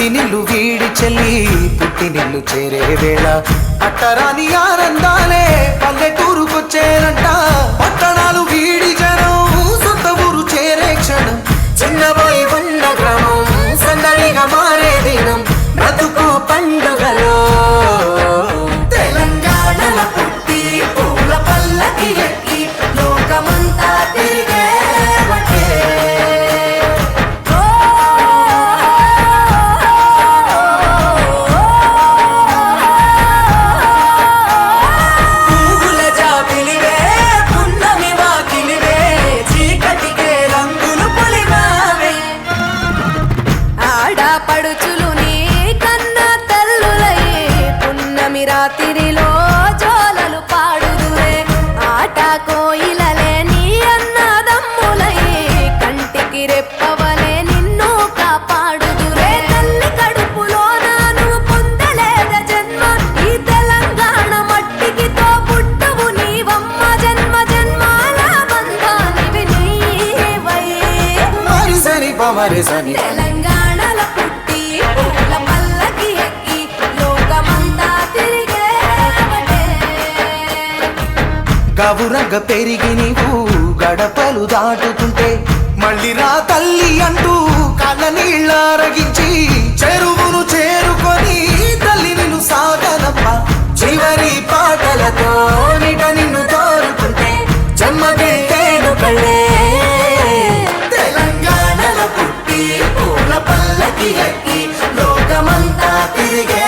చెల్లి పుట్టినిల్లు చేరే వేళ. అట్టరాని ఆనందాలే పల్లెటూరుకొచ్చేరంట పట్టణాలు వీడి జనం సొంత ఊరు చేరే క్షణం. చిన్నబోయి ఉన్న గ్రామం సందడిగా మారే దినం. బ్రతుకు పండుగలో సరి పమరి సని తెలంగాణలో పుట్టి పూల పల్లకి ఎక్కి లోకమంతా తిరిగేవటే. గవురగ పెరిగి నీవు గడపలు దాటుతుంటే గట్టి గట్టి లోకమంతా తిరిగే